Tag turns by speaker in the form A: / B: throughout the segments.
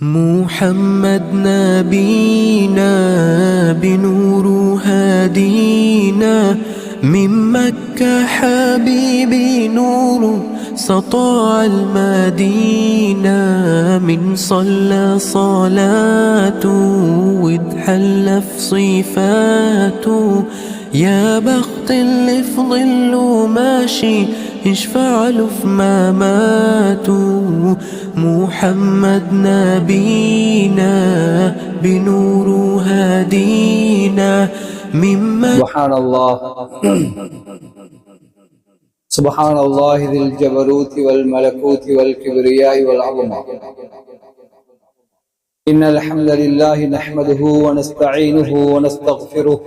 A: محمد نبينا بنور هادينا من مكة حبيبي نور سطاع المدينة من صلى صلاته واتحلى في صفاته يا بخت اللي في ظله ماشي يشفع له في مماته محمد نبينا بنور هدينا مما
B: سبحان الله. سبحان الله ذي الجبروت والملكوت والكبرياء والعظمة. إن الحمد لله نحمده ونستعينه ونستغفره.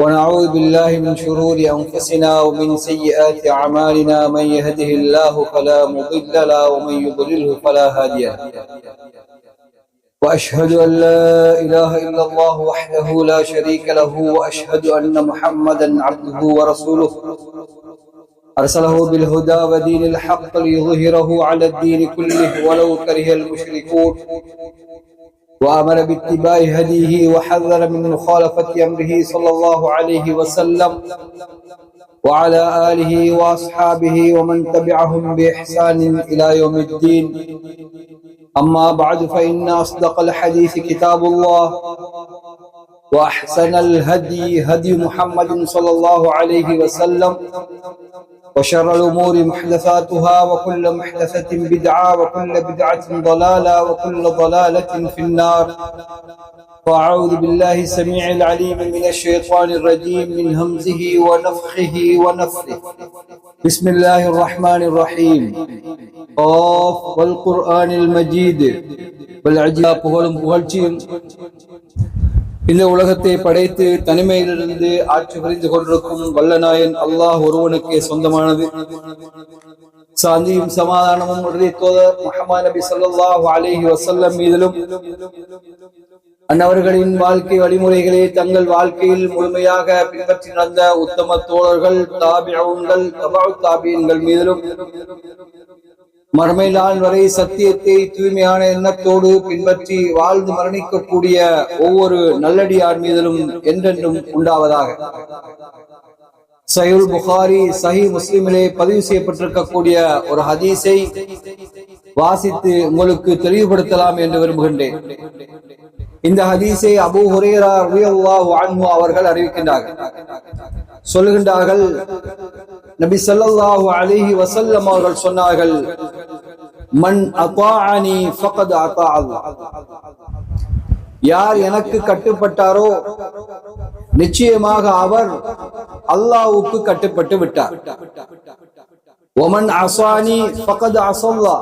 B: ونعوذ بالله من شرور أنفسنا ومن سيئات أعمالنا. من يهده الله فلا مضل له ومن يضلله فلا هادي له. وأشهد أن لا إله إلا الله وحده لا شريك له وأشهد أن محمدا عبده ورسوله. أرسله بالهدى ودين الحق ليظهره على الدين كله ولو كره المشركون. وأمر باتباع هديه وحذر من مخالفة أمره صلى الله عليه وسلم وعلى آله وأصحابه ومن تبعهم بإحسان إلى يوم الدين. أما بعد فإن أصدق الحديث كتاب الله وأحسن الهدي هدي محمد صلى الله عليه وسلم وشر الأمور محدثاتها وكل محدثة بدعة وكل بدعة ضلالة وكل ضلالة في النار. وأعوذ بالله السميع العليم من الشيطان الرجيم من همزه ونفخه ونفخه بسم الله الرحمن الرحيم. قاف والقرآن المجيد. بل عجاب இந்த உலகத்தை படைத்து தனிமையிலிருந்து ஆட்சி புரிந்து கொண்டிருக்கும் வல்லநாயன் அல்லாஹ் ஒருவனுக்கே சொந்தமானது. சாந்தியும் சமாதானமும் உடைய தோதர் முஹம்மது நபி ஸல்லல்லாஹு அலைஹி மீதிலும் அன்னவர்களின் வாழ்க்கை வழிமுறைகளை தங்கள் வாழ்க்கையில் முழுமையாக பின்பற்றி நடந்த உத்தம தோழர்கள் தாபியங்கள் தபாவு தாபியங்கள் மீதிலும் மறுமை நாள் வரை சத்தியத்தை தூய்மையான எண்ணத்தோடு பின்பற்றி வாழ்ந்து மரணிக்கக்கூடிய ஒவ்வொரு நல்லடியார் மீதிலும் என்றென்றும் உண்டாவதாக. சயுல் புகாரி சஹி முஸ்லிமிலே பதிவு செய்யப்பட்டிருக்கக்கூடிய ஒரு ஹதீஸை வாசித்து உங்களுக்கு தெளிவுபடுத்தலாம் என்று விரும்புகின்றேன். இந்த ஹதீஸை அபு ஹுரேரா அவர்கள் அறிவிக்கின்றார்கள். சொல்லுகின்றார்கள் நபி சல்லாஹு அலிஹி வசல்லம் அவர்கள் சொன்னார்கள் மண் அதாஅனி ஃபகத் அத்தா யார் எனக்கு கட்டுப்பட்டாரோ நிச்சயமாக அவர் அல்லாஹ்வுக்கு கட்டுப்பட்டு விட்டார். ஒமன் அசானி ஃபகத் அசல்லா.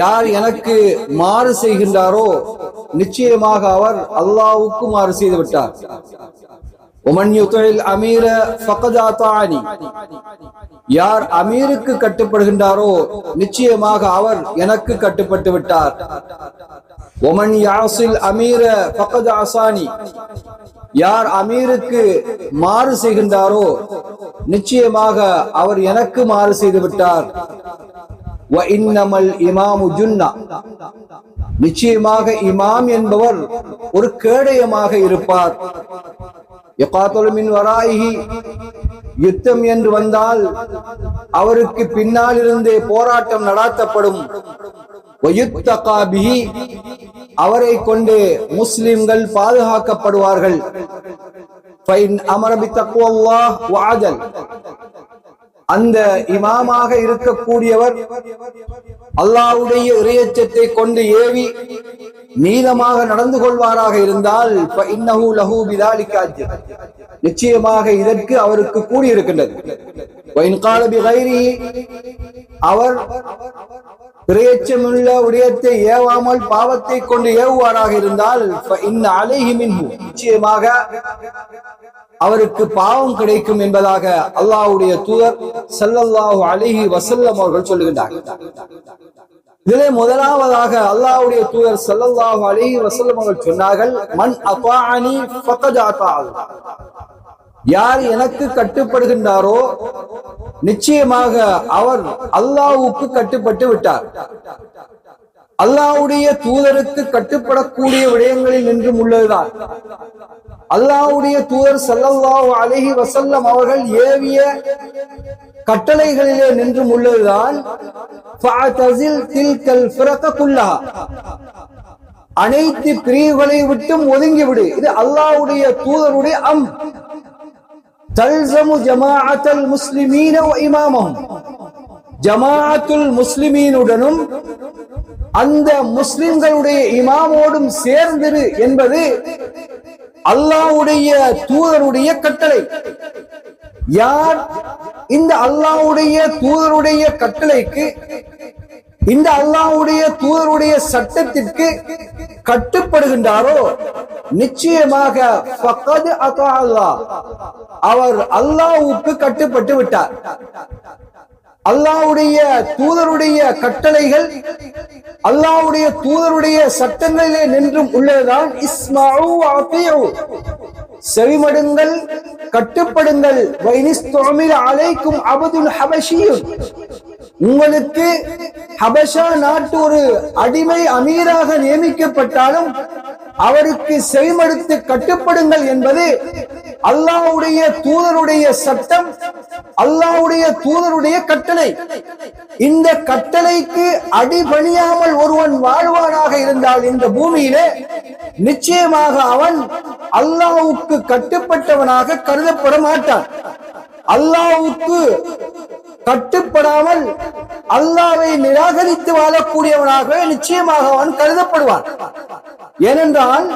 B: யார் எனக்கு மாறு செய்கின்றாரோ நிச்சயமாக அவர் அல்லாஹ்வுக்கு மாறு செய்து விட்டார். உமன் யுத்தில் அமீர ஃபகத் யார் அமீருக்கு கட்டுப்படுகின்றாரோ நிச்சயமாக அவர் எனக்கு கட்டுப்பட்டு விட்டார். ஒமன் யாசில் அமீர ஃபகத் அசானி யார் அமீருக்கு மாறு செய்கின்றாரோ நிச்சயமாக அவர் எனக்கு மாறு செய்து விட்டார். இமாமு ஜுன்னா நிச்சயமாக இமாம் என்பவர் ஒரு கேடயமாக இருப்பார். வராயி யுத்தம் என்று வந்தால் அவருக்கு பின்னால் இருந்தே போராட்டம் நடாத்தப்படும். அவரை கொண்டு முஸ்லிம்கள் பாதுகாக்கப்படுவார்கள். அமரபி தக்குவல்லா வாஜல் அந்த இமாமாக இருக்கக்கூடியவர் அல்லாவுடைய இறையச்சத்தை கொண்டு ஏவி நீளமாக நடந்து கொள்வாராக இருந்தால் நிச்சயமாக இதற்கு அவருக்கு கூடியிருக்கின்றது. அவர் பிரேச்சமுள்ள உடையத்தை ஏவாமல் பாவத்தை கொண்டு ஏவுவாராக இருந்தால் நிச்சயமாக அவருக்கு பாவம் கிடைக்கும் என்பதாக அல்லாஹுடைய தூதர் சல்லல்லாஹு அலைஹி வசல்லம் அவர்கள் சொல்லுகின்றார்கள். இதிலே முதலாவதாக அல்லாஹுடைய தூதர் சல்லல்லாஹு அலைஹி வசல்லம் அவர்கள் சொன்னார்கள் யார் எனக்கு கட்டுப்படுகின்றாரோ நிச்சயமாக அவர் அத்தா கட்டுப்பட்டு விட்டார். அல்லாஹ்வுடைய தூதருக்கு கட்டுப்படக்கூடிய விடயங்களில் நின்றும் உள்ளதுதான். அல்லாவுடைய தூதர் ஸல்லல்லாஹு அலைஹி வசல்லம் அவர்கள் ஏவிய கட்டளைகளிலே நின்றும் உள்ளதுதான் அனைத்து பிரிவுகளை விட்டும் ஒதுங்கிவிடு. இது அல்லாவுடைய தூதருடைய அம். தல்சமு ஜமாஅத்தல் முஸ்லிமீன இமாமம் ஜமாஅத்துல் முஸ்லிமீனுடனும் அந்த முஸ்லிம்களுடைய இமாமோடும் சேர்ந்திரு என்பது அல்லாஹ்வுடைய தூதருடைய கட்டளை. யார் இந்த அல்லாஹ்வுடைய தூதருடைய கட்டளைக்கு இந்த அல்லாஹ்வுடைய தூதருடைய சட்டத்திற்கு கட்டுப்படுகின்றாரோ? நிச்சயமாக அல்லாஹ் அவர் அல்லாவுக்கு கட்டுப்பட்டு விட்டார். அல்லாவுடைய தூதருடைய கட்டளைகள் அல்லாவுடைய தூதருடைய சட்டங்களிலே நின்றும் உள்ளதுதான். இஸ்மாஉ செவிமடுங்கள் கட்டுப்படுங்கள். வைனிஸ்துமில் அலைக்கும் அபதுல் ஹபஷியும். உங்களுக்கு ஹபஷா நாட்டு ஒரு அடிமை அமீராக நியமிக்கப்பட்டாலும் அவருக்கு செய்மடுத்து கட்டுப்படுங்கள் என்பது அல்லாஹ்வுடைய தூதருடைய சட்டம் அல்லாஹ்வுடைய தூதருடைய கட்டளை. இந்த கட்டளைக்கு அடிபணியாமல் ஒருவன் வாழ்வானாக இருந்தால் இந்த பூமியிலே நிச்சயமாக அவன் அல்லாவுக்கு கட்டுப்பட்டவனாக கருதப்பட மாட்டான். அல்லாவுக்கு கட்டுப்படாமல் அல்லாவை நிராகரித்து வாழக்கூடியவனாக நிச்சயமாக அவன் கருதப்படுவான். ஏனென்றால்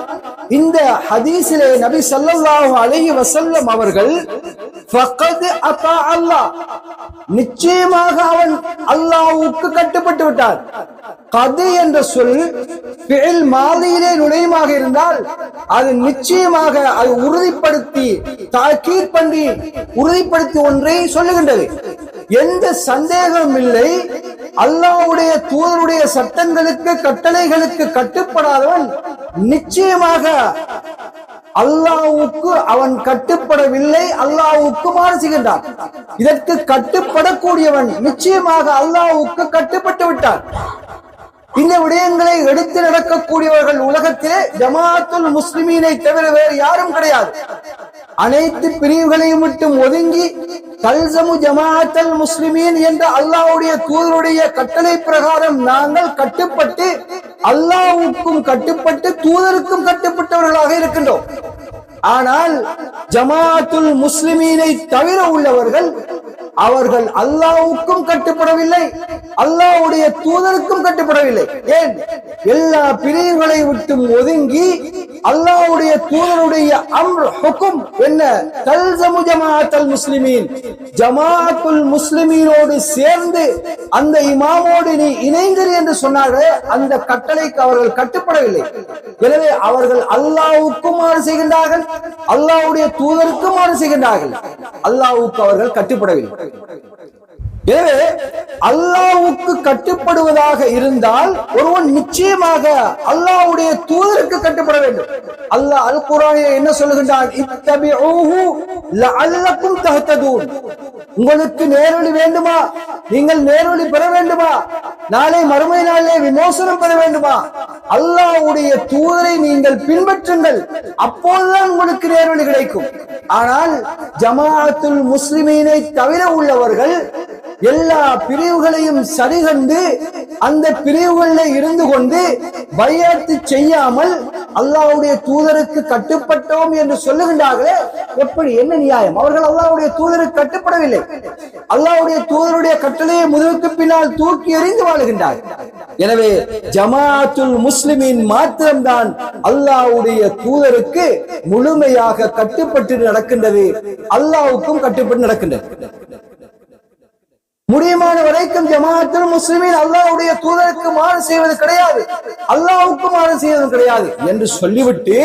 B: இந்த ஹதீஸிலே நபி சல்லாஹு அலைஹி வசல்லம் அவர்கள் அல்லாஹ். நிச்சயமாக அவன் அல்லாஹ்வுக்கு கட்டுப்பட்டு விட்டார் கது என்ற சொல் பிழல் மாதியிலே நுழையுமாக இருந்தால் அது நிச்சயமாக அது உறுதிப்படுத்தி தாக்கீர் பண்ணி உறுதிப்படுத்தி ஒன்றை சொல்லுகின்றது. எந்த சந்தேகமும் இல்லை. அல்லாஹ்வுடைய தூதருடைய சட்டங்களுக்கு கட்டளைகளுக்கு கட்டுப்படாதவன் நிச்சயமாக அல்லாவுக்கு அவன் கட்டுப்படவில்லை அல்லாவுக்கு மாறு செய்கின்றான். இதற்கு கட்டுப்படக்கூடியவன் நிச்சயமாக அல்லாவுக்கு கட்டுப்பட்டு விட்டான். இந்த விடயங்களை எடுத்து நடக்கக்கூடியவர்கள் உலகத்திலே ஜமாத்துல் முஸ்லிமீனை தவிர வேறு யாரும் கிடையாது. அனைத்து பிரிவுகளையும் மட்டும் ஒதுங்கி தல்சமு ஜமாத்தல் முஸ்லிமீன் என்ற அல்லாஹ்வுடைய தூதருடைய கட்டளை பிரகாரம் நாங்கள் கட்டுப்பட்டு அல்லாவுக்கும் கட்டுப்பட்டு தூதருக்கும் கட்டுப்பட்டவர்களாக இருக்கின்றோம். ஆனால் ஜமாஅத்துல் முஸ்லிமீனை தவிர உள்ளவர்கள் அவர்கள் அல்லாவுக்கும் கட்டுப்படவில்லை அல்லாவுடைய தூதருக்கும் கட்டுப்படவில்லை. ஏன்? எல்லா பிரிவுகளை விட்டும் ஒதுங்கி அல்லாவுடைய தூதருடைய அம்ர் ஹுக்கும் என்ன? தல்சமு முஸ்லிமீன். ஜமாத்துல் முஸ்லிமீனோடு சேர்ந்து அந்த இமாமோடு நீ இணைந்தர் என்று சொன்னார்கள் அந்த கட்டளைக்கு அவர்கள் கட்டுப்படவில்லை. எனவே அவர்கள் அல்லாவுக்கும் மாறு செய்கின்றார்கள் அல்லாஹ்வுடைய தூதருக்கும் மாறு செய்கின்றார்கள். அல்லாவுக்கு அவர்கள் கட்டுப்படவில்லை. எனவே அல்லாவுக்கு கட்டுப்படுவதாக இருந்தால் ஒருவன் நிச்சயமாக அல்லாஹ்வுடைய தூதருக்கு கட்டுப்பட வேண்டும். அல்லாஹ் அல் குரானிய என்ன சொல்லுகின்றான்? இத்தபிஊஹு உங்களுக்கு நேரொளி வேண்டுமா? நீங்கள் நேரொழி பெற வேண்டுமா? நாளை மறுமை நாளே விமோசனம் பெற வேண்டுமா? அல்லாஹ்வுடைய தூதரை நீங்கள் பின்பற்றுங்கள். அப்போதுதான் உங்களுக்கு நேரொளி கிடைக்கும். ஆனால் ஜமாஅத்துல் முஸ்லிமீனை தவிர உள்ளவர்கள் எல்லா பிரிவுகளையும் சரிகண்டு அந்த பிரிவுகளில் இருந்து கொண்டு பையாத்து செய்யாமல் அல்லாஹ்வுடைய தூதருக்கு கட்டுப்பட்டோம் என்று சொல்லுகின்றார்களே எப்படி? என்ன நியாயம்? அவர்கள் அல்லாவுடைய தூதருக்கு கட்டுப்படவில்லை. அல்லாவுடைய தூதருடைய கட்டளையை முதுகுக்கு பின்னால் தூக்கி எறிந்து வாழுகின்றார் எனவே ஜமாஅத்துல் முஸ்லிமின் மாத்திரம்தான் அல்லாஹ்வுடைய தூதருக்கு முழுமையாக கட்டுப்பட்டு நடக்கின்றது அல்லாவுக்கும் கட்டுப்பட்டு நடக்கின்றது. முடியுமான வரைக்கும் ஜமாத்தில் முஸ்லிமின் அல்லாவுடைய தூதருக்கு மாறு செய்வது கிடையாது. அல்லாவுக்கு மாறு செய்வது கிடையாது. என்று சொல்லிவிட்டு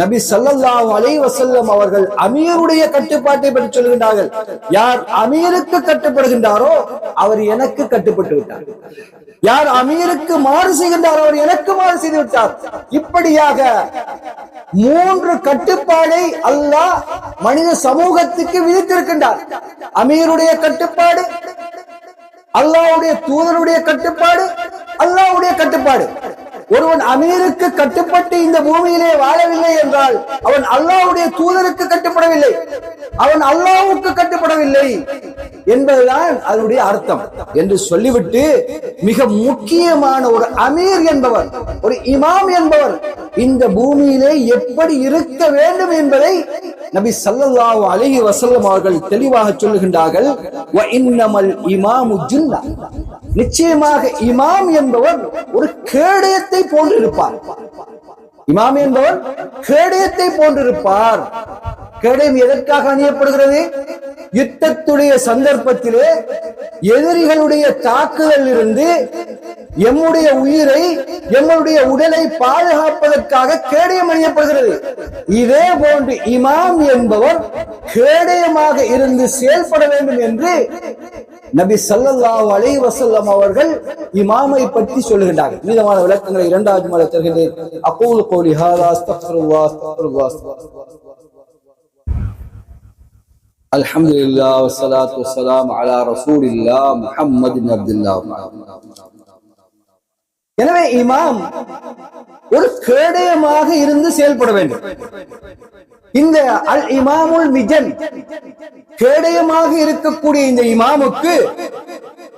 B: நபி ஸல்லல்லாஹு அலை வசல்லம் அவர்கள் அமீருடைய கட்டுப்பாட்டை பற்றி சொல்கின்றார்கள். யார் அமீருக்கு கட்டுப்படுகின்றாரோ அவர் எனக்கு கட்டுப்பட்டு விட்டார் யார் அமீருக்கு மாறு செய்கின்றாரோ அவர் எனக்கு மாறு செய்து விட்டார் இப்படியாக மூன்று கட்டுப்பாடை அல்லாஹ் மனித சமூகத்துக்கு விதித்திருக்கின்றார். அமீருடைய கட்டுப்பாடு அல்லாஹ்வுடைய தூதருடைய கட்டுப்பாடு அல்லாவுடைய கட்டுப்பாடு. ஒருவன் அமீருக்கு கட்டுப்பட்டு இந்த பூமியிலே வாழவில்லை என்றால் அவன் அல்லாஹ்வுடைய தூதருக்கு கட்டுப்படவில்லை. அவன் அல்லாவுக்கு கட்டுப்படவில்லை என்பதுதான் அதனுடைய அர்த்தம் என்று சொல்லிவிட்டு மிக முக்கியமான ஒரு அமீர் என்பவர் ஒரு இமாம் என்பவர் இந்த பூமியிலே எப்படி இருக்க வேண்டும் என்பதை நபி சல்லல்லாஹு அலைஹி வஸல்லம் அவர்கள் தெளிவாக சொல்லுகின்றார்கள் வ இன்னமல் இமாமு ஜுன்னா. நிச்சயமாக இமாம் என்பவர் ஒரு கேடயத்தை போன்றிருப்பார். இமாம் என்பவர் கேடயத்தை போன்றிருப்பார். கேடயம் எதற்காக அணியப்படுகிறது? யுத்தத்துடைய சந்தர்ப்பத்திலே எதிரிகளுடைய தாக்குதலில் இருந்து எம்முடைய உயிரை எம்முடைய உடலை பாதுகாப்பதற்காக கேடயம் அணியப்படுகிறது. இதே போன்று இமாம் என்பவர் கேடயமாக இருந்து செயல்பட வேண்டும் என்று நபி சல்லல்லாஹு அலை வசல்லம் அவர்கள் இமாமை பற்றி சொல்லுகின்றார்கள். விதமான விளக்கங்களை இரண்டாவது மலை தருகின்றேன். அகூல் கோலி ஹாலா அஸ்தக்ஃபிருல்லாஹ் அஸ்தக்ஃபிருல்லாஹ் அல்ஹம்துலில்லாஹ் வஸ்ஸலாத்து வஸ்ஸலாம் அலா ரசூலில்லாஹ் முஹம்மது அப்துல்லாஹ். எனவே இமாம் ஒரு கேடயமாக இருந்து செயல்பட வேண்டும். இந்த அல் இமாமுல் மிஜன் கேடயமாக இருக்கக்கூடிய இந்த இமாமுக்கு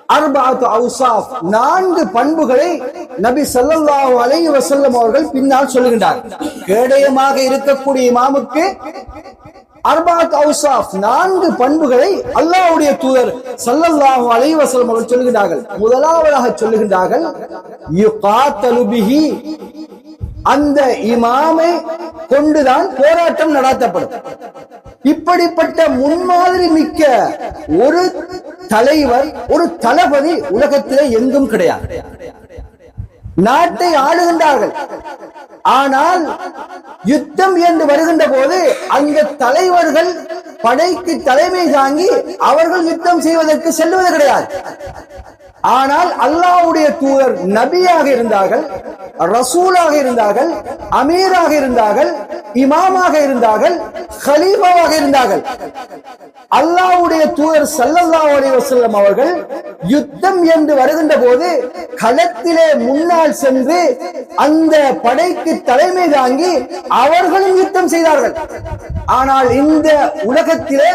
B: அர்பாத்து அவுசாப் நான்கு பண்புகளை நபி ஸல்லல்லாஹு அலைஹி வஸல்லம் அவர்கள் பின்னால் சொல்லுகின்றார் கேடயமாக இருக்கக்கூடிய இமாமுக்கு அர்பாத் அவுசாஃப் நான்கு பண்புகளை அல்லாஹ்வுடைய தூதர் சல்லல்லாஹு அலைஹி வஸல்லம் அவர்கள் சொல்லுகிறார்கள் முதலாவதாக சொல்லுகின்றார்கள் யுகாத்தலு பிஹி அந்த இமாமை கொண்டுதான் போராட்டம் நடத்தப்படும். இப்படிப்பட்ட முன்மாதிரி மிக்க ஒரு தலைவர் ஒரு தளபதி உலகத்திலே எங்கும் கிடையாது. நாட்டை ஆளுகின்றார்கள். ஆனால் யுத்தம் என்று வருகின்ற போது அந்த தலைவர்கள் படைக்கு தலைமை தாங்கி அவர்கள் யுத்தம் செய்வதற்கு செல்வது கிடையாது. ஆனால் அல்லாவுடைய தூதர் நபியாக இருந்தார்கள் ரசூலாக இருந்தார்கள் அமீராக இருந்தார்கள் இமாமாக இருந்தார்கள் ஹலீஃபாவாக இருந்தார்கள். அல்லாவுடைய தூதர் சல்லல்லா அலைஹி அவர்கள் யுத்தம் என்று வருகின்ற போது களத்திலே முன்னால் சென்று அந்த படைக்கு தலைமை தாங்கி அவர்களும் யுத்தம் செய்தார்கள். ஆனால் இந்த உலகத்திலே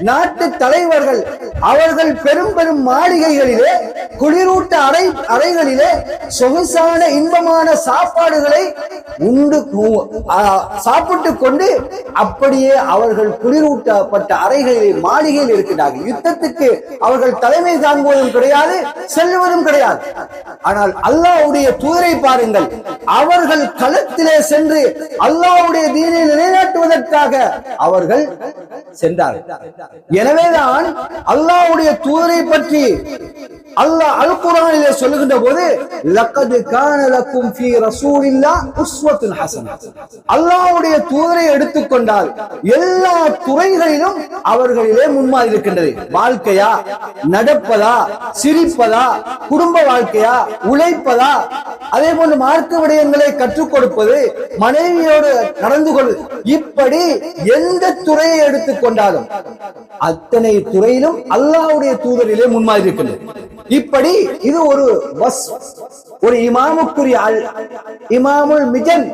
B: நாட்டு தலைவர்கள் அவர்கள் பெரும் பெரும் மாளிகைகளிலே குளிரூட்ட அறை அறைகளிலே சொகுசான இன்பமான சாப்பாடுகளை உண்டு சாப்பிட்டு சாப்பிட்டுக் கொண்டு அப்படியே அவர்கள் குளிரூட்டப்பட்ட அறைகளிலே மாளிகையில் இருக்கிறார்கள் யுத்தத்துக்கு அவர்கள் தலைமை தாங்குவதும் கிடையாது செல்வதும் கிடையாது. ஆனால் அல்லாவுடைய தூதரை பாருங்கள். அவர்கள் களத்திலே சென்று அல்லாவுடைய தீனை நிலைநாட்டுவதற்காக அவர்கள் சென்றார்கள். எனவேதான் அல்லாவுடைய தூதரை பற்றி அல்லாஹ் அல் குர்ஆனிலே சொல்லுகின்ற போது லக்கது கான லக்கும் ஃபீ ரசூலில்லாஹ் உஸ்வத்துன் ஹஸனா அல்லாஹ்வுடைய தூதரை எடுத்துக்கொண்டால் எல்லா துறைகளிலும் அவர்கள் அவர்களிலே முன்மாறி இருக்கின்றது. வாழ்க்கையா? நடப்பதா? சிரிப்பதா? குடும்ப வாழ்க்கையா? உழைப்பதா? அதே போன்று மார்க்க விடயங்களை கற்றுக் கொடுப்பது மனைவியோடு நடந்து கொள்வது. இப்படி எந்த துறையை எடுத்துக்கொண்டாலும் அத்தனை துறையிலும் அல்லாவுடைய தூதரிலே முன்மாறி இருக்கின்றது. இப்படி இது ஒரு பஸ் ஒரு இமாமுக்குரிய இமாமுல் மிஜன்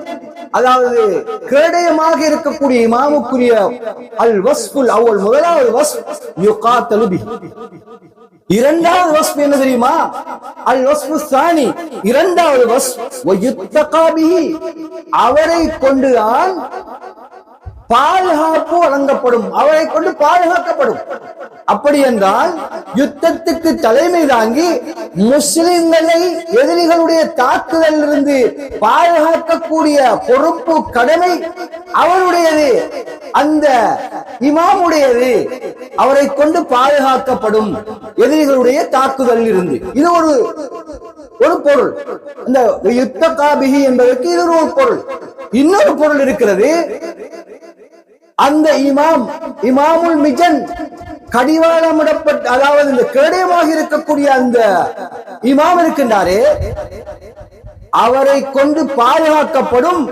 B: அதாவது கேடயமாக இருக்கக்கூடிய இமாமுக்குரிய அல் வஸ்புல் அவள் முதலாவது வஸ் யுகாத்தலு பிஹி இரண்டாவது வஸ் என்ன தெரியுமா? அல் வஸ்பு சாணி. இரண்டாவது வஸ் காபி அவரை கொண்டுதான் பாதுகாப்பு வழங்கப்படும். அவரை கொண்டு பாதுகாக்கப்படும். அப்படி என்றால் யுத்தத்துக்கு தலைமை தாங்கி முஸ்லிம்களை எதிரிகளுடைய தாக்குதல் இருந்து பாதுகாக்கக்கூடிய பொறுப்பு கடமை அவருடையது. அந்த இமாமுடையது அவரை கொண்டு பாதுகாக்கப்படும் எதிரிகளுடைய தாக்குதல் இருந்து இது ஒரு ஒரு பொருள். இந்த யுத்த காபிகி என்பதற்கு இது ஒரு பொருள். இன்னொரு பொருள் இருக்கிறது. அந்த இமாம் இமாமுல் மிஜன் கடிவாளமிடப்பட்ட அதாவது இந்த கேடயமாக இருக்கக்கூடிய அந்த இமாம் இருக்கின்றாரே அவரை கொண்டு பாதுகாக்கப்படும்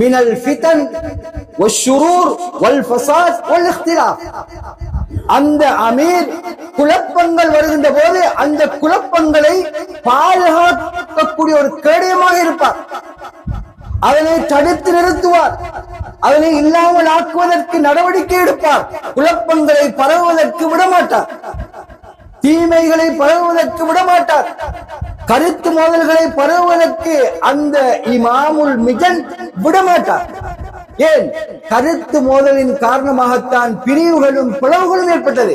B: மினல் ஃபிதன் வஷ்ஷுரூர் வல் ஃபசாத் வல் இக்திலாஃப். அந்த அமீர் குழப்பங்கள் வருகின்ற போது அந்த குழப்பங்களை பாதுகாக்கக்கூடிய ஒரு கேடியமாக இருப்பார். அதனை தடுத்து நிறுத்துவார். அதனை இல்லாமல் ஆக்குவதற்கு நடவடிக்கை எடுப்பார். குழப்பங்களை பரவுவதற்கு விடமாட்டார். தீமைகளை பரவுவதற்கு விடமாட்டார். கருத்து மோதல்களை பரவுவதற்கு அந்த இமாமுல் மிஜன் விடமாட்டார். ஏன்? கருத்து மோதலின் காரணமாகத்தான் பிரிவுகளும் பிளவுகளும் ஏற்பட்டது.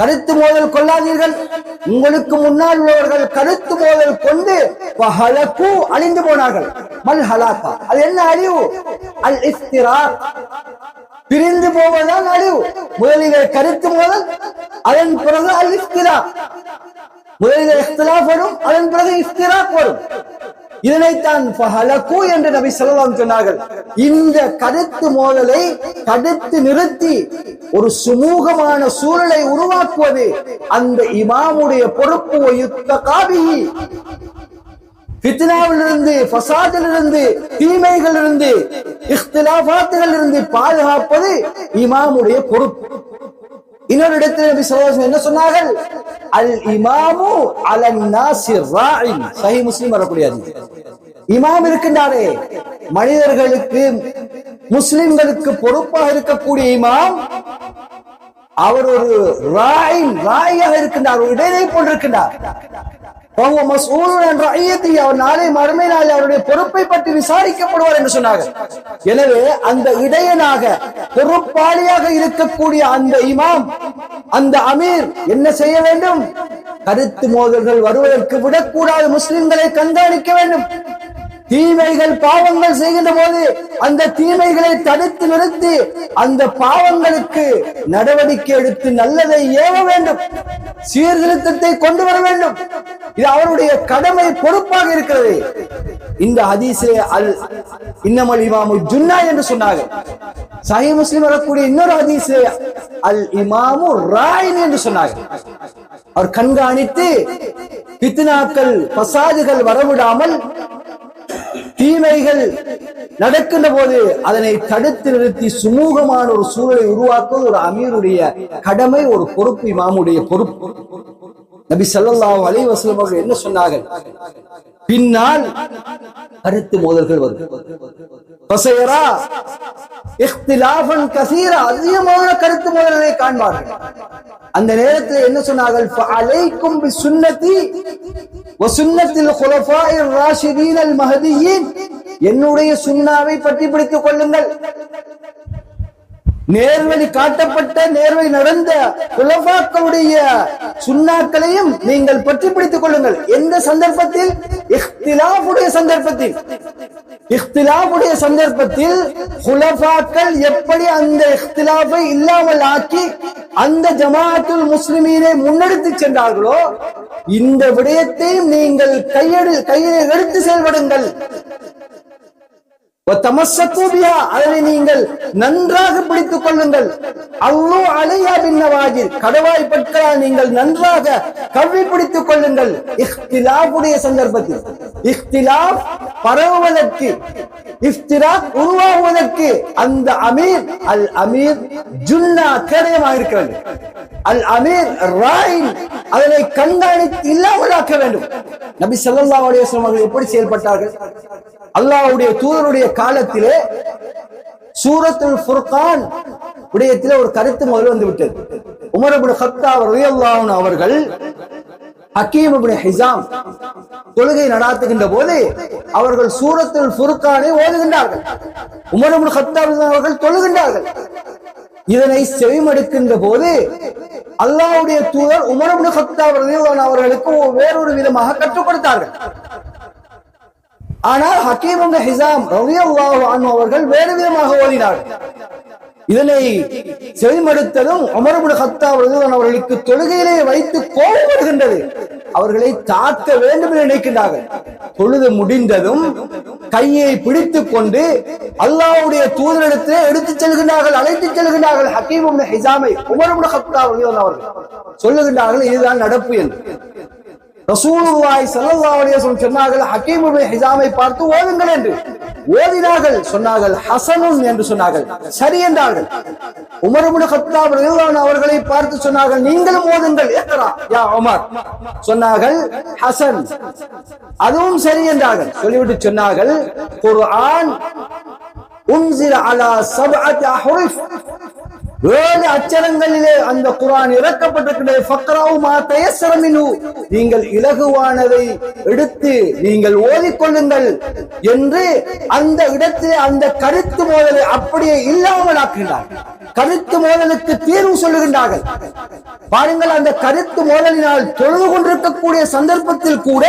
B: கருத்து மோதல் கொள்ளாதீர்கள். உங்களுக்கு முன்னால் உள்ளவர்கள் கருத்து மோதல் கொண்டு அழிந்து போனார்கள். மல் ஹலாக்கா அது என்ன அறிவு அல் இஸ்திரா பிரிந்து போவதால் அழிவு. முதலில் கருத்து மோதல் அதன் பிறகு அல் இஸ்திரா முதலில் இஸ்திலாப் வரும் அதன் பிறகு இஸ்திராக் வரும். இதனைத்தான் ஃபஹலகு என்று நபி சொல்லலாம் சொன்னார்கள். இந்த கருத்து மோதலை தடுத்து நிறுத்தி ஒரு சுமூகமான சூழலை உருவாக்குவது அந்த இமாமுடைய பொறுப்பு. யுத்த காபிஹி பித்னாவிலிருந்து ஃபசாதிலிருந்து தீமைகளிலிருந்து இருந்து பாதுகாப்பது இமாமுடைய பொறுப்பு. இன்னொரு இடத்துல நபி ஸல்லல்லாஹு என்ன சொன்னார்கள்? அல் இமாமு அலன் நாசிர் ராயின் சஹி முஸ்லிம் வரக்கூடியது. இமாம் இருக்கின்றாரே. மனிதர்களுக்கு முஸ்லிம்களுக்கு பொறுப்பாக இருக்கக்கூடிய இமாம் அவர் ஒரு ராயின் ராயாக இருக்கின்றார் ஒரு இடையை போன்றிருக்கின்றார் அவர் நாளை மறுமை நாள் அவருடைய பொறுப்பை பற்றி விசாரிக்கப்படுவார் என்று சொன்னார்கள். எனவே அந்த இடையனாக பொறுப்பாளியாக இருக்கக்கூடிய அந்த இமாம் அந்த அமீர் என்ன செய்ய வேண்டும்? கருத்து மோதல்கள் வருவதற்கு விடக்கூடாது முஸ்லிம்களை கண்காணிக்க வேண்டும். தீமைகள் பாவங்கள் செய்கின்ற போது அந்த தீமைகளை தடுத்து நிறுத்தி அந்த பாவங்களுக்கு நடவடிக்கை எடுத்து நல்லதை ஏவ வேண்டும். சீர்திருத்தத்தை கொண்டு வர வேண்டும். இது அவருடைய கடமை பொறுப்பாக இருக்கிறது. இந்த ஹதீஸே அல் இன்னமல் இமாமு ஜுன்னா என்று சொன்னார்கள் சஹி முஸ்லிம் வரக்கூடிய இன்னொரு ஹதீஸே அல் இமாமு ராயின் என்று சொன்னார்கள் அவர் கண்காணித்து பித்னாக்கள் பசாதுகள் வரவிடாமல் தீமைகள் நடக்கின்ற போது அதனை தடுத்து நிறுத்தி சுமூகமான ஒரு சூழலை உருவாக்குவது ஒரு அமீருடைய கடமை ஒரு பொறுப்பு இமாமுடைய பொறுப்பு. நபி சல்லா அலி வசலம் அவர்கள் என்ன சொன்னார்கள்? பின்னால் கருத்து மோதல்கள் வரும் கசீரா அதிகமான கருத்து மோதல்களை காண்பார்கள். அந்த நேரத்தில் என்ன சொன்னார்கள்? அலைக்கும் சுன்னதி சுன்னத்தில் ராஷிதீன் அல் மஹதியின் என்னுடைய சுண்ணாவை பற்றி பிடித்துக் கொள்ளுங்கள். நேர்வழி காட்டப்பட்ட நேர்வழி நடந்த குலபாக்களுடைய சுண்ணாக்களையும் நீங்கள் பற்றி பிடித்துக் கொள்ளுங்கள். எந்த சந்தர்ப்பத்தில்? இஃப்திலாஃபுடைய சந்தர்ப்பத்தில். இஃப்திலாஃபுடைய சந்தர்ப்பத்தில் குலபாக்கள் எப்படி அந்த இஃப்திலாஃபை இல்லாமல் ஆக்கி அந்த ஜமாத்துல் முஸ்லிமீனை முன்னெடுத்து சென்றார்களோ இந்த விடயத்தையும் நீங்கள் கையெடு கையை எடுத்து செயல்படுங்கள். அதனை நீங்கள் நன்றாக பிடித்துக் கொள்ளுங்கள். அல்லோ அலையா பின்னவாஜில் கடவாய் பற்களால் நீங்கள் நன்றாக கவ்வி பிடித்துக் கொள்ளுங்கள். இஃப்திலாஃபுடைய சந்தர்ப்பத்தில் இஹ்திலாப் பரவுவதற்கு இஃப்திராக் உருவாகுவதற்கு அந்த அமீர் அல் அமீர் ஜுன்னா கேடயமாக இருக்கிறது அல் அமீர் ராயின் அதனை கண்காணித்து இல்லாமலாக்க வேண்டும். நபி சல்லா அலைஹி அவர்கள் எப்படி செயல்பட்டார்கள்? அல்லாவுடைய தூதருடைய காலத்திலே சூரத்துல் ஃபுர்கான் விடயத்திலே ஒரு கருத்து முதல் வந்து விட்டது உமர் இப்னு கத்தாப் அவர்கள் ஹக்கீம் ஹிசாம் தொழுகை நடாத்துகின்ற போது அவர்கள் சூரத்தில் ஃபுர்கானை ஓதுகின்றார்கள். உமரமுல் ஹத்தாப் அவர்கள் தொழுகின்றார்கள். இதனை செவிமடுக்கின்ற போது அல்லாவுடைய தூதர் உமரமுல் ஹத்தாப் அவர்களுக்கு வேறொரு விதமாக கற்றுக் கொடுத்தார்கள். ஆனால் ஹக்கீம் இப்னு ஹிசாம் ரலியல்லாஹு அவர்கள் வேறு விதமாக ஓதினார்கள். இதனை செவிமடுத்ததும் உமர் ஹத்தா அவர்களுக்கு தொழுகையிலே வைத்து கோபம் வருகின்றது. அவர்களை தாக்க வேண்டும் என்று நினைக்கின்றார்கள். தொழுது முடிந்ததும் கையை பிடித்துக் கொண்டு அல்லாஹ்வுடைய தூதரிடத்திலே எடுத்துச் செல்கின்றார்கள் அழைத்துச் செல்கின்றார்கள். ஹக்கீம் ஹிசாமை உமர் ஹத்தா அவர்கள் சொல்லுகின்றார்கள் இதுதான் நடப்பு என்று. ரசூலுல்லாய் ஸல்லல்லாஹு சொன்னார்கள் ஹக்கீம் ஹிசாமை பார்த்து ஓதுங்கள் என்று. ஓதினார்கள் சொன்னார்கள் ஹசனும் என்று சொன்னார்கள். சரி என்றார்கள். உமர் கத்தாப் அவர்களை பார்த்து சொன்னார்கள் நீங்களும் ஓதுங்கள். இக்ரா யா உமர். சொன்னார்கள் ஹசன். அதுவும் சரி என்றார்கள். சொல்லிவிட்டு சொன்னார்கள் குர்ஆன் உன்சில அலா சபஅத் அஹ்ருஃப் ஏழு அச்சரங்களிலே அந்த குரான் இறக்கப்பட்டிருக்கிறது. நீங்கள் இலகுவானதை எடுத்து நீங்கள் ஓதிக்கொள்ளுங்கள் என்று அந்த இடத்திலே அந்த கருத்து மோதலை அப்படியே இல்லாமல் ஆக்குகிறார் கருத்து மோதலுக்கு தீர்வு சொல்லுகின்றார்கள். பாருங்கள் அந்த கருத்து மோதலினால் தொழுது கொண்டிருக்கக்கூடிய சந்தர்ப்பத்தில் கூட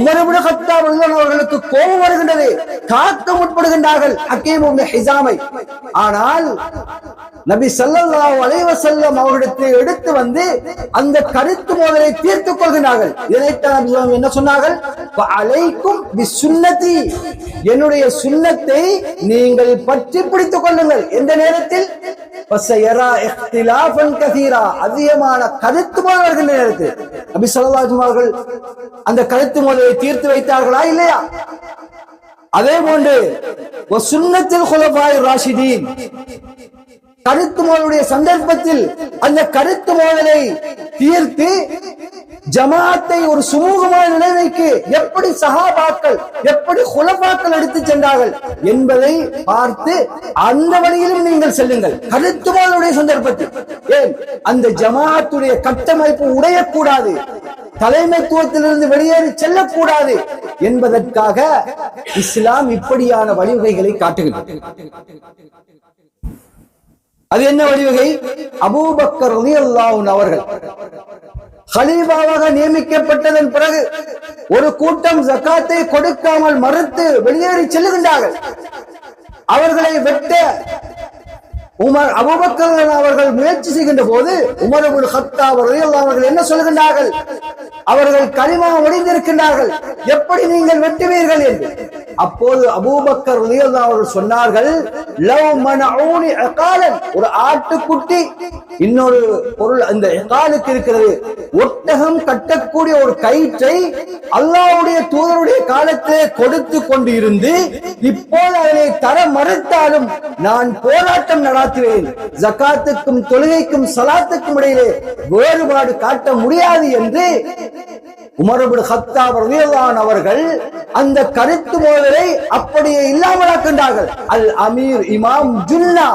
B: உமரபுட கத்தா அவர்களுக்கு கோபம் வருகின்றது. காக்க முற்படுகின்றார்கள் ஹக்கீம் ஹிசாமை ஆனால் நபி செல்லல்லா வளைவ செல்லம் அவர்களுக்கு எடுத்து வந்து அந்த கருத்து மோதலை தீர்த்துக் கொள்கிறார்கள். இதைத்தான் என்ன சொன்னார்கள்? அலைக்கும் சுண்ணத்தி என்னுடைய சுண்ணத்தை நீங்கள் பற்றி பிடித்துக் கொள்ளுங்கள். எந்த நேரத்தில்? அதிகமான கருத்து மோதல் வருகின்ற நேரத்தில். அபி அவர்கள் அந்த கருத்து மோதலை தீர்த்து வைத்தார்களா இல்லையா? அதே போன்று சுண்ணத்தில் குலபாய் ராஷிதீன் கருத்து மோதலுடைய சந்தர்ப்பத்தில் அந்த கருத்து மோதலை தீர்த்து ஜமாத்தை ஒரு சுமூகமான நிலைமைக்கு எப்படி சகாபாக்கள் எப்படி குலபாக்கள் எடுத்து சென்றார்கள் என்பதை பார்த்து அந்த வழியிலும் நீங்கள் செல்லுங்கள். கருத்து மோதலுடைய சந்தர்ப்பத்தில். ஏன்? அந்த ஜமாத்துடைய கட்டமைப்பு உடையக்கூடாது. தலைமைத்துவத்திலிருந்து வெளியேறி செல்லக்கூடாது என்பதற்காக இஸ்லாம் இப்படியான வழிவகைகளை காட்டுகிறது. அது என்ன வழிவகை அபூபக்கர் ரலியல்லாஹு அவர்கள். ஹலீபாவாக நியமிக்கப்பட்டதன் பிறகு ஒரு கூட்டம் ஜக்காத்தை கொடுக்காமல் மறுத்து வெளியேறி செல்லுகின்றார்கள். அவர்களை வெட்ட உமர் அபுபக்கர் அவர்கள் முயற்சி செய்கின்ற போது உமர் அபுல் ஹத்தா அவர்கள் என்ன சொல்கின்றார்கள்? அவர்கள் கரிமா முடிந்திருக்கின்றார்கள் எப்படி நீங்கள் வெட்டுவீர்கள் என்று? அப்போது அபூபக்கர் அவர்கள் சொன்னார்கள் லவ் மனஊனி அகாலன். ஒரு ஆட்டுக்குட்டி இன்னொரு பொருள் அந்த எகாலுக்கு இருக்கிறது. ஒட்டகம் கட்டக்கூடிய ஒரு கயிற்றை அல்லாவுடைய தூதருடைய காலத்திலே கொடுத்து கொண்டு இருந்து இப்போது அதனை தர மறுத்தாலும் நான் போராட்டம் நடாத்துவேன் ஜக்காத்துக்கும் தொழுகைக்கும் சலாத்துக்கும் இடையிலே வேறுபாடு காட்ட முடியாது என்று உமரபுல் ஹத்தாப் ரலியல்லாஹு அவர்கள் அந்த கருத்து மோதலை அப்படியே இல்லாமலாக்கின்றார்கள் அல் அமீர் இமாம் ஜுல்லா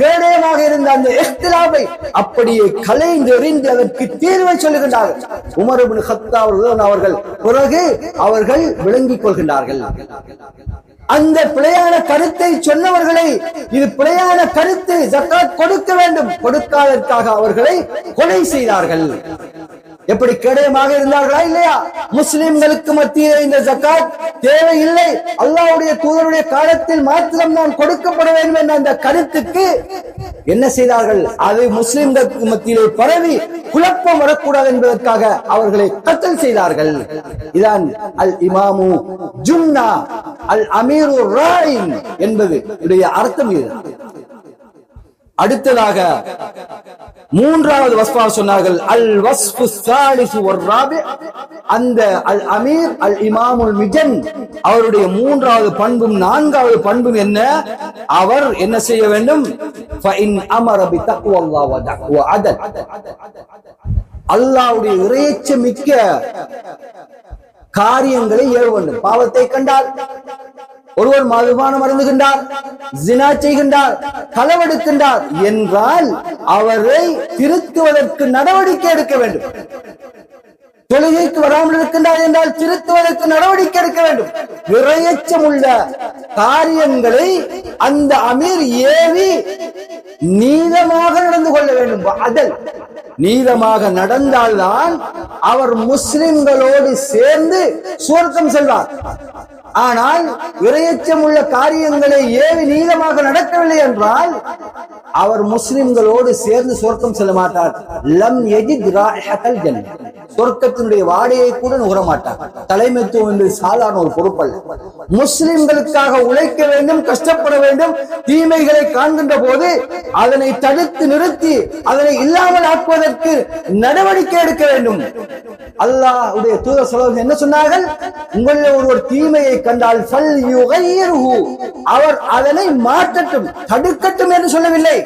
B: கேடயமாக இருந்த அந்த இஃப்திலாவை அப்படியே கலைந்து எறிந்து அதற்கு தீர்வை சொல்லுகின்றார்கள். உமரபுல் ஹத்தாப் ரலியல்லாஹு அவர்கள் பிறகு அவர்கள் விளங்கிக் கொள்கின்றார்கள். அந்த பிழையான கருத்தை சொன்னவர்களை இது பிழையான கருத்து ஜக்காத் கொடுக்க வேண்டும். கொடுக்காதற்காக அவர்களை கொலை செய்தார்கள். எப்படி கேடயமாக இருந்தார்களா இல்லையா? முஸ்லிம்களுக்கு மத்தியிலே இந்த ஜக்காத் தேவையில்லை. அல்லாவுடைய தூதருடைய காலத்தில் மாத்திரம் நான் கொடுக்கப்பட வேண்டும் என்ற அந்த கருத்துக்கு என்ன செய்தார்கள்? அது முஸ்லிம்களுக்கு மத்தியிலே பரவி குழப்பம் வரக்கூடாது என்பதற்காக அவர்களை கத்தல் செய்தார்கள். இதான் அல் இமாமு ஜுன்னா அல் அமீரு ராயின் என்பது. உடைய அர்த்தம் இதுதான். அடுத்ததாக மூன்றாவது வஸ்பா சொன்னார்கள் அல் வஸ்பு அந்த அல் அமீர் அல் இமாமுல் மிஜன் அவருடைய மூன்றாவது பண்பும் நான்காவது பண்பும் என்ன? அவர் என்ன செய்ய வேண்டும்? அல்லாவுடைய இறையச்ச மிக்க காரியங்களை ஏழு பாவத்தை கண்டால் ஒருவர் மதுபானம் அருந்துகின்றார் ஜினா செய்கின்றார் களவெடுக்கின்றார் என்றால் அவரை திருத்துவதற்கு நடவடிக்கை எடுக்க வேண்டும். தொழுகைக்கு வராமல் இருக்கின்றார் என்றால் திருத்துவதற்கு நடவடிக்கை எடுக்க வேண்டும். விரையச்சம் உள்ள காரியங்களை அந்த அமீர் ஏவி நீதமாக நடந்து கொள்ள வேண்டும். அதல் நீதமாக நடந்தால்தான் அவர் முஸ்லிம்களோடு சேர்ந்து சுவர்க்கம் செல்வார். ஆனால் விரையச்சம் உள்ள காரியங்களை ஏவி நீளமாக நடக்கவில்லை என்றால் அவர் முஸ்லிம்களோடு சேர்ந்து சொர்க்கம் செல்ல மாட்டார். லம் எஜித் சொர்க்கத்தினுடைய வாடையை கூட நுகர மாட்டார். தலைமைத்துவம் என்பது சாதாரண ஒரு பொறுப்பல்ல. முஸ்லிம்களுக்காக உழைக்க வேண்டும் கஷ்டப்பட வேண்டும் தீமைகளை காண்கின்ற போது அதனை தடுத்து நிறுத்தி அதனை இல்லாமல் ஆக்குவதற்கு நடவடிக்கை எடுக்க வேண்டும். அல்லாஹ் உடைய தூதர் சொல்வது என்ன சொன்னார்கள்? உங்களில் ஒருவர் தீமையை கண்டால் ஃபல் அவர் அதனை மாற்றட்டும் தடுக்கட்டும் என்று சொல்லவில்லை.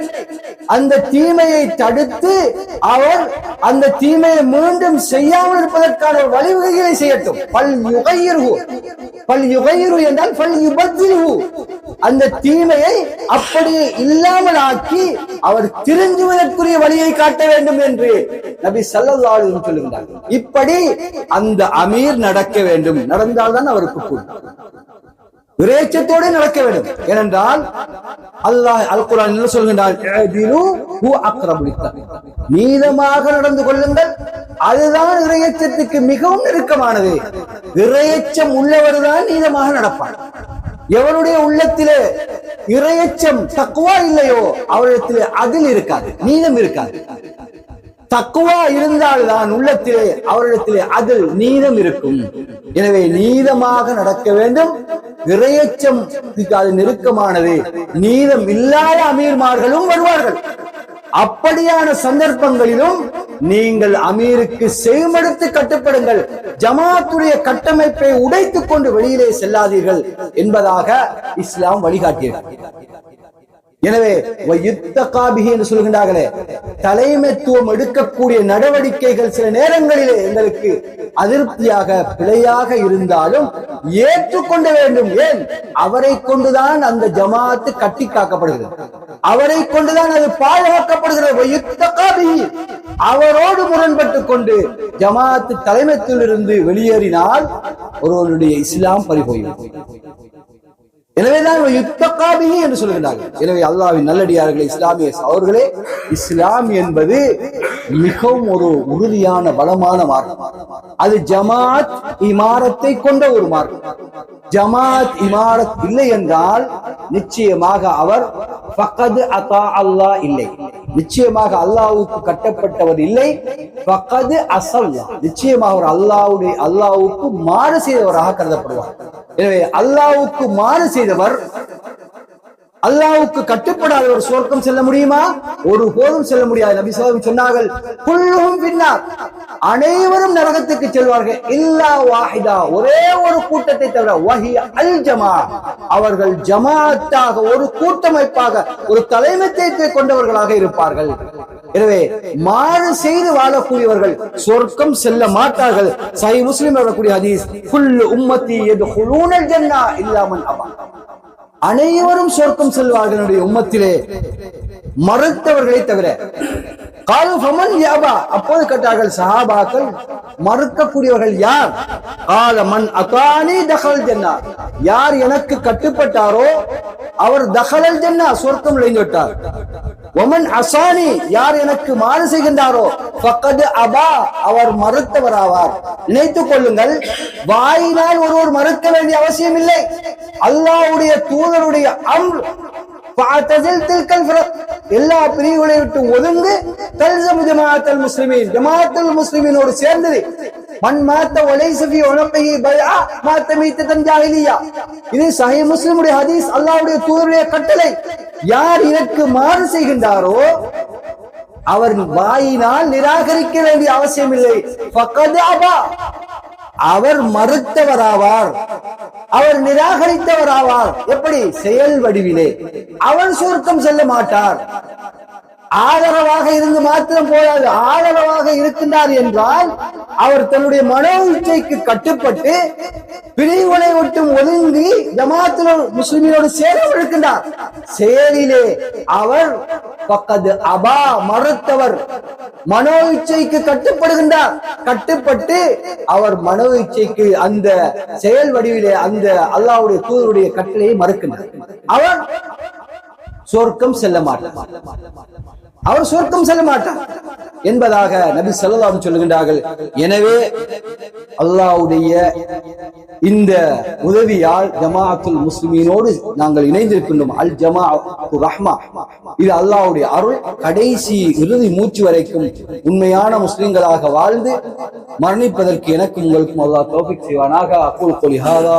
B: அந்த தீமையை தடுத்து அவர் அந்த தீமையை மீண்டும் செய்யாமல் இருப்பதற்கான வழிவகைகளை செய்யட்டும். பல் யுகையிர்ஹு பல் யுகையிரு என்றால் பல் யுபத்திருஹு அந்த தீமையை அப்படியே இல்லாமல் ஆக்கி அவர் திருந்துவதற்குரிய வழியை காட்ட வேண்டும் என்று நபி ஸல்லல்லாஹு சொல்லுகிறார்கள் இப்படி அந்த அமீர் நடக்க வேண்டும். நடந்தால்தான் அவருக்கு கூடும் விரேச்சத்தோடு நடக்க வேண்டும். ஏனென்றால் அல்லாஹ் அல் குரான் என்ன சொல்கின்றான் நீளமாக நடந்து கொள்ளுங்கள். அதுதான் இறையச்சத்துக்கு மிகவும் நெருக்கமானது. இறையச்சம் உள்ளவர் தான் நீதமாக நடப்பார். எவருடைய உள்ளத்திலே இறையச்சம் தக்குவா இல்லையோ அவரிடத்திலே அதில் இருக்காது நீளம் இருக்காது. தக்குவா இருந்தால்தான் உள்ளத்திலே அவரிடத்திலே அதில் நீதம் இருக்கும். எனவே நீதமாக நடக்க வேண்டும். இறையச்சம் அது நெருக்கமானது. நீதம் இல்லாத அமீர்மார்களும் வருவார்கள். அப்படியான சந்தர்ப்பங்களிலும் நீங்கள் அமீருக்கு செய்மடுத்து கட்டுப்படுங்கள். ஜமாத்துடைய கட்டமைப்பை உடைத்துக் கொண்டு வெளியிலே செல்லாதீர்கள் என்பதாக இஸ்லாம் வழிகாட்டியது. எனவே என்று சொல்கின்றார்களே தலைமைத்துவம் எடுக்கக்கூடிய நடவடிக்கைகள் சில நேரங்களிலே எங்களுக்கு அதிருப்தியாக பிழையாக இருந்தாலும் ஏற்றுக்கொள்ள வேண்டும். ஏன்? அவரை கொண்டுதான் அந்த ஜமாத்து கட்டி காக்கப்படுகிறது அவரை கொண்டுதான் அது பாதுகாக்கப்படுகிறது. அவரோடு முரண்பட்டுக் கொண்டு ஜமாத்து தலைமைத்திலிருந்து வெளியேறினால் ஒருவருடைய இஸ்லாம் பறிபோயும் எனவேதான் யுத்தகாபிகி என்று சொல்கிறார்கள் எனவே அல்லாவின் நல்லடியார்களே இஸ்லாமிய அவர்களே இஸ்லாம் என்பது மிகவும் ஒரு உறுதியான பலமான மார்க்கம். அது ஜமாத் இமாரத்தை கொண்ட ஒரு மார்க்கம். ஜமாத் இமாரத் இல்லை என்றால் நிச்சயமாக அவர் பக்கது அதா அல்லாஹ் இல்லை. நிச்சயமாக அல்லாவுக்கு கட்டப்பட்டவர் இல்லை பக்கது அசல்லா. நிச்சயமாக அவர் அல்லாவுடைய அல்லாவுக்கு மாறு செய்தவராக கருதப்படுவார். எனவே அல்லாவுக்கு மாறு செய்தவர் அல்லாவுக்கு கட்டுப்படாத ஒரு சொர்க்கம் செல்ல முடியுமா? ஒரு போதும் செல்ல முடியாது. நபி ஸல்லல்லாஹு சொன்னார்கள் குல்லுஹும் பின்னார் அனைவரும் நரகத்துக்கு செல்வார்கள். இல்லா வாஹிதா. ஒரே ஒரு கூட்டத்தை தவிர வஹி அல் ஜமா அவர்கள் ஜமாத்தாக ஒரு கூட்டமைப்பாக ஒரு தலைமைத்துவத்தை கொண்டவர்களாக இருப்பார்கள். எனவே மாறு செய்து வாழக்கூடியவர்கள் சொர்க்கம் செல்ல மாட்டார்கள். சை முஸ்லிம் வரக்கூடிய ஹதீஸ் குல்லு உம்மத்தி எது ஜன்னா இல்லாமல் அபா. அனைவரும் சொர்க்கம் செல்வார்களுடைய உம்மத்திலே. மறுத்தவர்களை தவிர. காலு ஃபமன் யாபா. அப்போது கேட்டார்கள் சஹாபாக்கள் மறுக்கக்கூடியவர்கள் யார்? கால மண் அகானி தகல் ஜன்னா. யார் எனக்கு கட்டுப்பட்டாரோ அவர் தகலல் ஜன்னா சொர்க்கம் நுழைந்து விட்டார். ஒமன் அசானி யார் எனக்கு மாறு செய்கின்றாரோ பக்கது அபா அவர் மறுத்தவராவார். நினைத்துக் கொள்ளுங்கள் வாயினால் ஒருவர் மறுக்க வேண்டிய அவசியம் இல்லை அல்லாவுடைய தூதருடைய அம் பார்த்ததில் தில்கல் எல்லா பிரிவுகளை விட்டு ஒதுங்கு. தல்சமு ஜமாத்தல் முஸ்லிமின். ஜமாத்தல் முஸ்லிமினோடு சேர்ந்தது. மண் மாத்த வலைஸ ஃபீ உனபிஹி பைஆ மாத்த மீத்தன் ஜாஹிலியா. இது சஹி முஸ்லிமுடைய ஹதீஸ் அல்லாவுடைய தூதருடைய கட்டளை. யார் இதற்கு மாறு செய்கின்றாரோ அவர் வாயினால் நிராகரிக்க வேண்டிய அவசியம் இல்லை அவர் மறுத்தவராவார். அவர் நிராகரித்தவராவார். எப்படி? செயல் வடிவிலே. அவர் சுருக்கம் செல்ல மாட்டார். ஆதரவாக இருந்து மாத்திரம் போதாது ஆதரவாக இருக்கின்றார் என்றால் அவர் தன்னுடைய மனோ இச்சைக்கு கட்டுப்பட்டு பிரிவுகளை விட்டும் ஒதுங்கி ஜமாத்தில் முஸ்லிமோடு சேர இருக்கின்றார் செயலிலே அவர் பக்கத்து அபா மறுத்தவர் மனோ இச்சைக்கு கட்டுப்படுகின்றார். கட்டுப்பட்டு அவர் மனோ இச்சைக்கு அந்த செயல் வடிவிலே அந்த அல்லாவுடைய தூதருடைய கட்டளையை மறுக்கின்றார். அவர் சொர்க்கம் செல்ல மாட்டார். அவர் சொர்க்கம் செல்ல மாட்டார் என்பதாக நபி செல்லலாம் சொல்லுகின்றார்கள். எனவே அல்லாவுடைய இந்த உதவியால் ஜமாஅத்துல் முஸ்லிமீனோடு நாங்கள் இணைந்திருக்கின்றோம். அல் ஜமா ரஹ்மா. இது அல்லாவுடைய அருள். கடைசி இறுதி மூச்சு வரைக்கும் உண்மையான முஸ்லிம்களாக வாழ்ந்து மரணிப்பதற்கு எனக்கும் உங்களுக்கும் அல்லாஹ் தௌஃபீக் செய்வானாக. அக்கூல் கொலிஹாதா